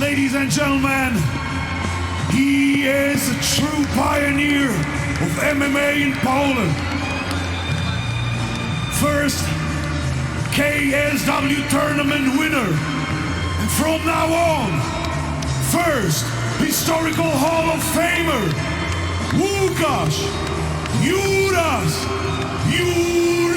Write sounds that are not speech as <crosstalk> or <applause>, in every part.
Ladies and gentlemen, he is a true pioneer of MMA in Poland. First KSW tournament winner. And from now on, first historical Hall of Famer, Łukasz Juras Jurkowski.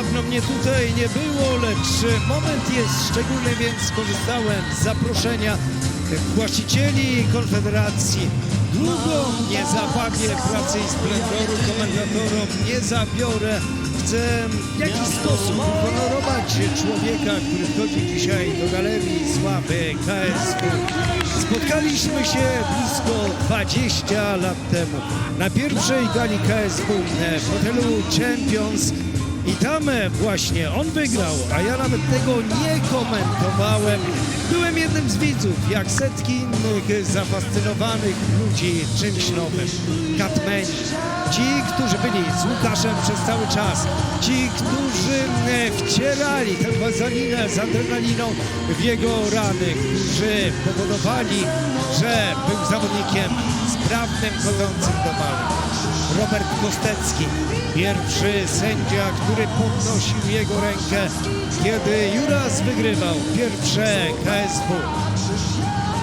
Dawno mnie tutaj nie było, lecz moment jest szczególny, więc skorzystałem z zaproszenia właścicieli Konfederacji. Długo nie zabawię pracy i splendoru komentatorom, nie zabiorę. Chcę w jakiś sposób uhonorować człowieka, który wchodzi dzisiaj do Galerii Sławy KSW. Spotkaliśmy się blisko 20 lat temu na pierwszej gali KSW w hotelu Champions i tam właśnie on wygrał, a ja nawet tego nie komentowałem. Byłem jednym z widzów, jak setki innych zafascynowanych ludzi czymś nowym. Katmeni, ci, którzy byli z Łukaszem przez cały czas, ci, którzy e, wcierali tę wazelinę z adrenaliną w jego rany, którzy powodowali, że był zawodnikiem sprawnym, chodzącym do walki. Robert Kostecki, pierwszy sędzia, który podnosił jego rękę, kiedy Juras wygrywał pierwsze KSW.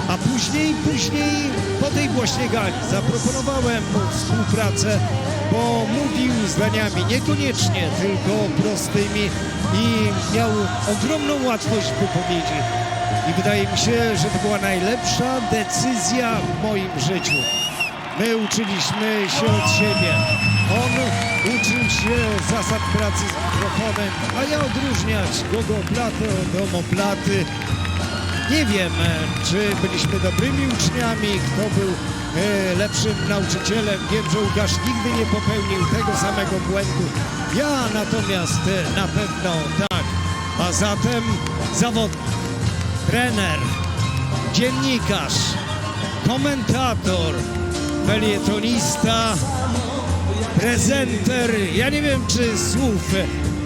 A później, później po tej właśnie gali zaproponowałem mu współpracę, bo mówił zdaniami niekoniecznie tylko prostymi i miał ogromną łatwość wypowiedzi. I wydaje mi się, że to była najlepsza decyzja w moim życiu. My uczyliśmy się od siebie. On uczył się zasad pracy z mikrofonem, a ja odróżniać gogoplatę od omoplaty. Nie wiem, e, czy byliśmy dobrymi uczniami, kto był e, lepszym nauczycielem. Wiem, że Łukasz nigdy nie popełnił tego samego błędu. Ja natomiast e, na pewno tak. A zatem zawodnik, trener, dziennikarz, komentator, felietonista, prezenter. Ja nie wiem, czy słów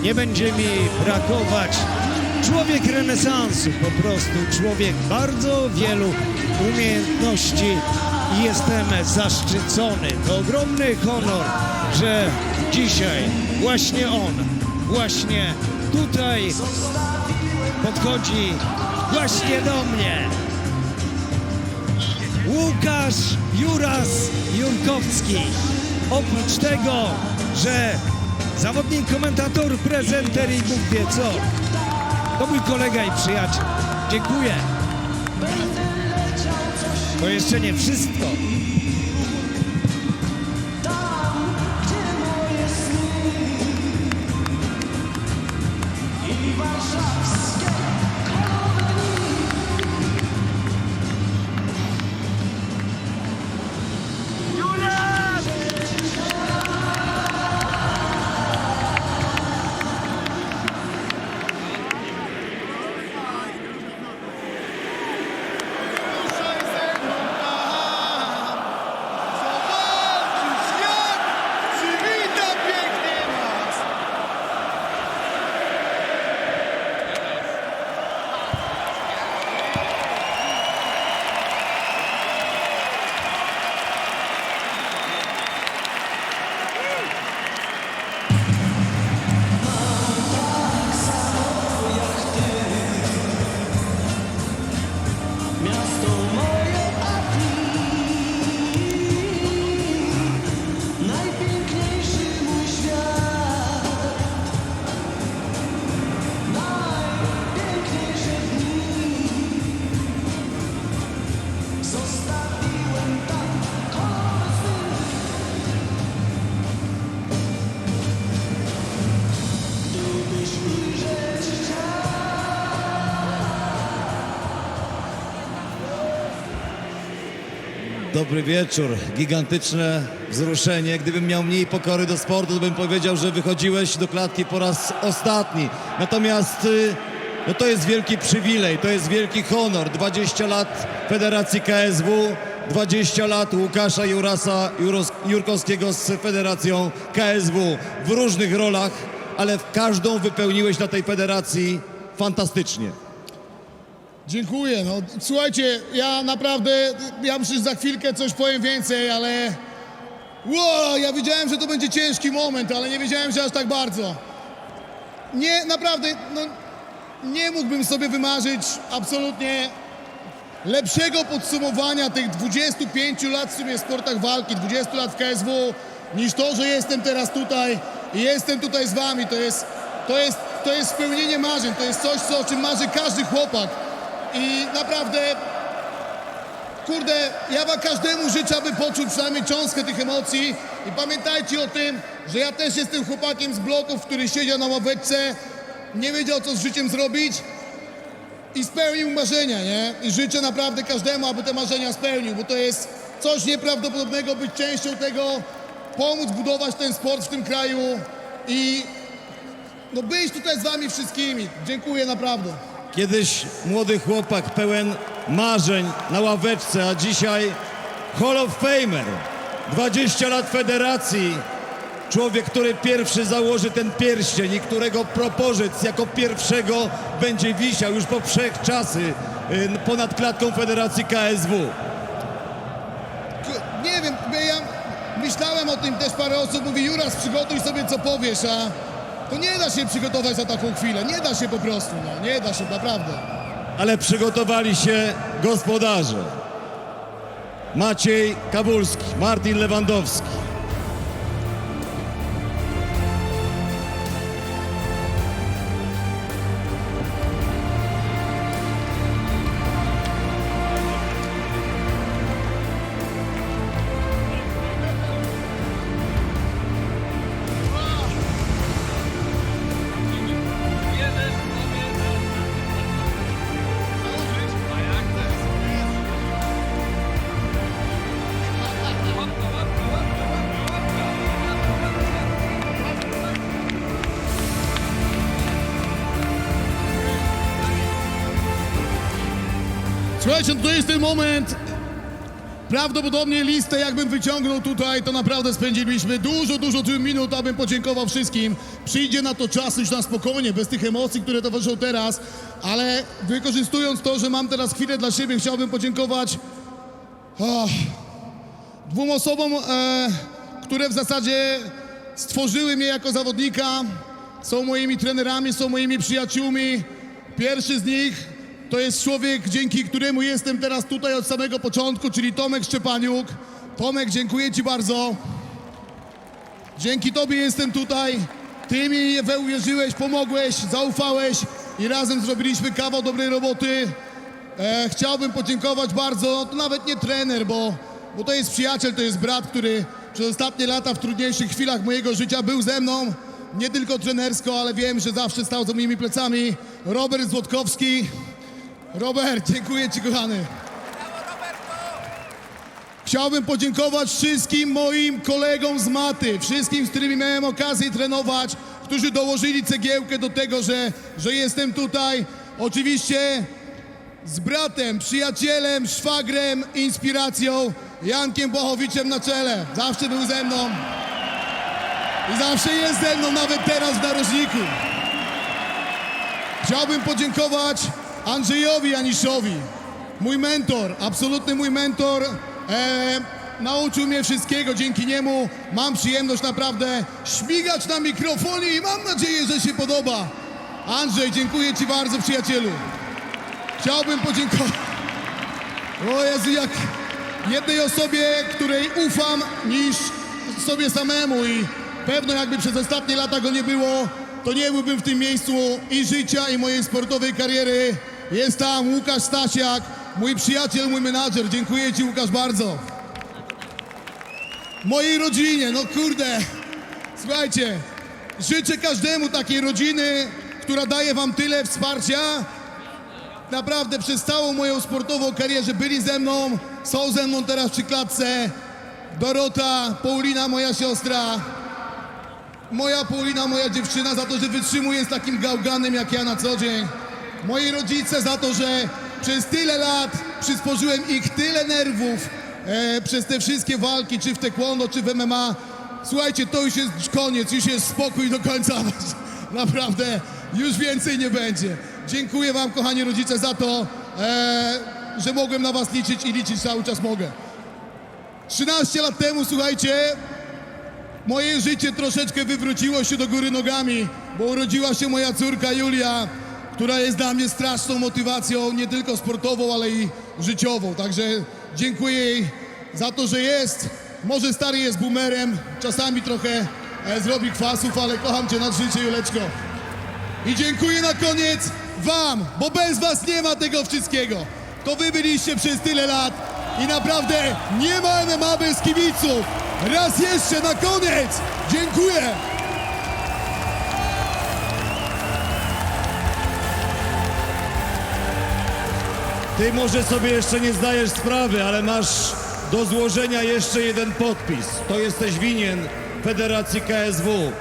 nie będzie mi brakować. Człowiek renesansu, po prostu człowiek bardzo wielu umiejętności i jestem zaszczycony. To ogromny honor, że dzisiaj właśnie on, właśnie tutaj podchodzi właśnie do mnie. Łukasz Juras Jurkowski. Oprócz tego, że zawodnik, komentator, prezenter i Bóg wie co. To mój kolega i przyjaciel. Dziękuję. To jeszcze nie wszystko. Dobry wieczór. Gigantyczne wzruszenie. Gdybym miał mniej pokory do sportu, to bym powiedział, że wychodziłeś do klatki po raz ostatni. Natomiast y, no to jest wielki przywilej, to jest wielki honor. 20 lat Federacji KSW, 20 lat Łukasza Jurasa Jurkowskiego z Federacją KSW w różnych rolach, ale każdą wypełniłeś na tej federacji fantastycznie. Dziękuję. No, słuchajcie, ja naprawdę, ja że za chwilkę coś powiem więcej, ale wow, ja wiedziałem, że to będzie ciężki moment, ale nie wiedziałem, że aż tak bardzo. Nie, naprawdę, no, nie mógłbym sobie wymarzyć absolutnie lepszego podsumowania tych 25 lat w sumie w sportach walki, 20 lat w KSW, niż to, że jestem teraz tutaj i jestem tutaj z wami. To jest, to jest, to jest spełnienie marzeń, to jest coś, co, o czym marzy każdy chłopak. I naprawdę, kurde, ja wam każdemu życzę, aby poczuł przynajmniej cząstkę tych emocji. I pamiętajcie o tym, że ja też jestem chłopakiem z bloków, który siedział na ławeczce, nie wiedział, co z życiem zrobić i spełnił marzenia, nie? I życzę naprawdę każdemu, aby te marzenia spełnił, bo to jest coś nieprawdopodobnego być częścią tego, pomóc budować ten sport w tym kraju i no być tutaj z wami wszystkimi. Dziękuję naprawdę. Kiedyś młody chłopak pełen marzeń na ławeczce, a dzisiaj Hall of Famer. 20 lat federacji. Człowiek, który pierwszy założy ten pierścień i którego propozyc jako pierwszego będzie wisiał już po wszechczasy y, ponad klatką Federacji KSW. Nie wiem, ja myślałem o tym też parę osób mówi Juras przygotuj sobie co powiesz, a to nie da się przygotować za taką chwilę, nie da się po prostu, no, nie da się naprawdę. Ale przygotowali się gospodarze. Maciej Kabulski, Martin Lewandowski. Słuchajcie, to jest ten moment. Prawdopodobnie listę, jakbym wyciągnął tutaj, to naprawdę spędziliśmy dużo, dużo tych minut, abym podziękował wszystkim. Przyjdzie na to czas już na spokojnie, bez tych emocji, które towarzyszą teraz, ale wykorzystując to, że mam teraz chwilę dla siebie, chciałbym podziękować ah, dwóm osobom, e, które w zasadzie stworzyły mnie jako zawodnika, są moimi trenerami, są moimi przyjaciółmi. Pierwszy z nich to jest człowiek, dzięki któremu jestem teraz tutaj od samego początku, czyli Tomek Szczepaniuk. Tomek, dziękuję Ci bardzo. Dzięki Tobie jestem tutaj. Ty mi we uwierzyłeś, pomogłeś, zaufałeś i razem zrobiliśmy kawał dobrej roboty. E, chciałbym podziękować bardzo, to nawet nie trener, bo, bo to jest przyjaciel, to jest brat, który przez ostatnie lata w trudniejszych chwilach mojego życia był ze mną. Nie tylko trenersko, ale wiem, że zawsze stał za moimi plecami. Robert Złotkowski. Robert, dziękuję Ci kochany. Chciałbym podziękować wszystkim moim kolegom z maty, wszystkim, z którymi miałem okazję trenować, którzy dołożyli cegiełkę do tego, że, że jestem tutaj. Oczywiście z bratem, przyjacielem, szwagrem, inspiracją, Jankiem Błachowiczem na czele. Zawsze był ze mną i zawsze jest ze mną, nawet teraz w narożniku. Chciałbym podziękować Andrzejowi Janiszowi, mój mentor, absolutny mój mentor. E, nauczył mnie wszystkiego, dzięki niemu mam przyjemność naprawdę śmigać na mikrofonie i mam nadzieję, że się podoba. Andrzej, dziękuję Ci bardzo, przyjacielu. Chciałbym podziękować. O Jezu, jak jednej osobie, której ufam niż sobie samemu i pewno jakby przez ostatnie lata go nie było, to nie byłbym w tym miejscu i życia, i mojej sportowej kariery. Jest tam Łukasz Stasiak, mój przyjaciel, mój menadżer. Dziękuję Ci, Łukasz, bardzo. Mojej rodzinie, no kurde. Słuchajcie, życzę każdemu takiej rodziny, która daje Wam tyle wsparcia. Naprawdę przez całą moją sportową karierę byli ze mną, Są ze mną teraz przy klatce Dorota, Paulina, moja siostra. Moja Paulina, moja dziewczyna, za to, że wytrzymuje z takim gałganem jak ja na co dzień. Moi rodzice za to, że przez tyle lat przysporzyłem ich tyle nerwów e, przez te wszystkie walki, czy w taekwondo, czy w MMA. Słuchajcie, to już jest koniec, już jest spokój do końca. <laughs> Naprawdę, już więcej nie będzie. Dziękuję wam, kochani rodzice, za to, e, że mogłem na was liczyć i liczyć cały czas mogę. 13 lat temu, słuchajcie, Moje życie troszeczkę wywróciło się do góry nogami, bo urodziła się moja córka Julia, która jest dla mnie straszną motywacją, nie tylko sportową, ale i życiową. Także dziękuję jej za to, że jest. Może stary jest boomerem, czasami trochę e, zrobi kwasów, ale kocham cię nad życie, Juleczko. I dziękuję na koniec wam, bo bez was nie ma tego wszystkiego. To wy byliście przez tyle lat i naprawdę nie ma MMA bez kibiców. Raz jeszcze na koniec. Dziękuję. Ty może sobie jeszcze nie zdajesz sprawy, ale masz do złożenia jeszcze jeden podpis. To jesteś winien Federacji KSW.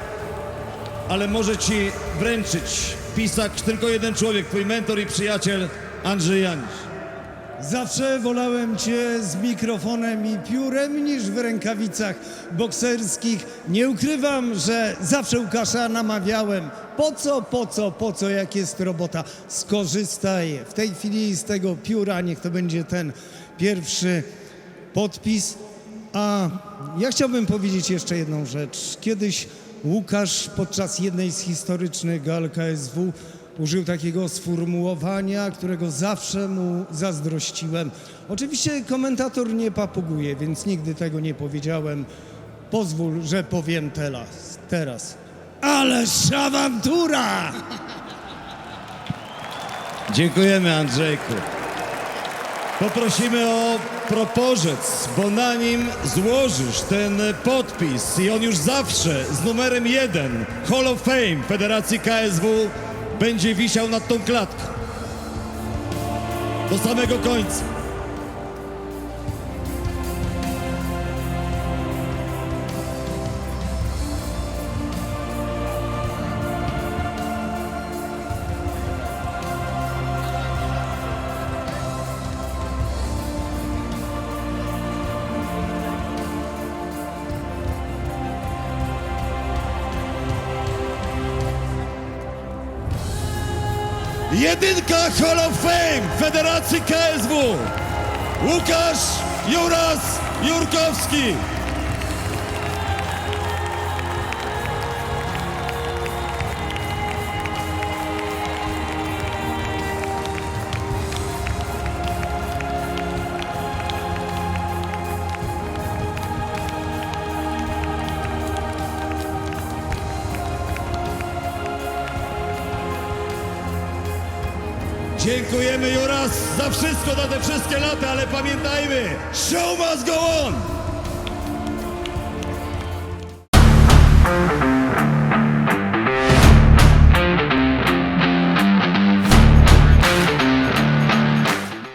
Ale może ci wręczyć pisak tylko jeden człowiek, twój mentor i przyjaciel Andrzej Janisz. Zawsze wolałem cię z mikrofonem i piórem niż w rękawicach bokserskich. Nie ukrywam, że zawsze Łukasza namawiałem. Po co, po co, po co, jak jest robota? Skorzystaj w tej chwili z tego pióra, niech to będzie ten pierwszy podpis. A ja chciałbym powiedzieć jeszcze jedną rzecz. Kiedyś Łukasz podczas jednej z historycznych gal KSW użył takiego sformułowania, którego zawsze mu zazdrościłem. Oczywiście komentator nie papuguje, więc nigdy tego nie powiedziałem. Pozwól, że powiem teraz. teraz. Ależ awantura! Dziękujemy Andrzejku. Poprosimy o proporzec, bo na nim złożysz ten podpis i on już zawsze z numerem jeden Hall of Fame Federacji KSW będzie wisiał nad tą klatką. Do samego końca. Jedynka Hall of Fame Federacji KSW. Łukasz Juras Jurkowski. Dziękujemy Juras za wszystko, za te wszystkie lata, ale pamiętajmy, show must go on!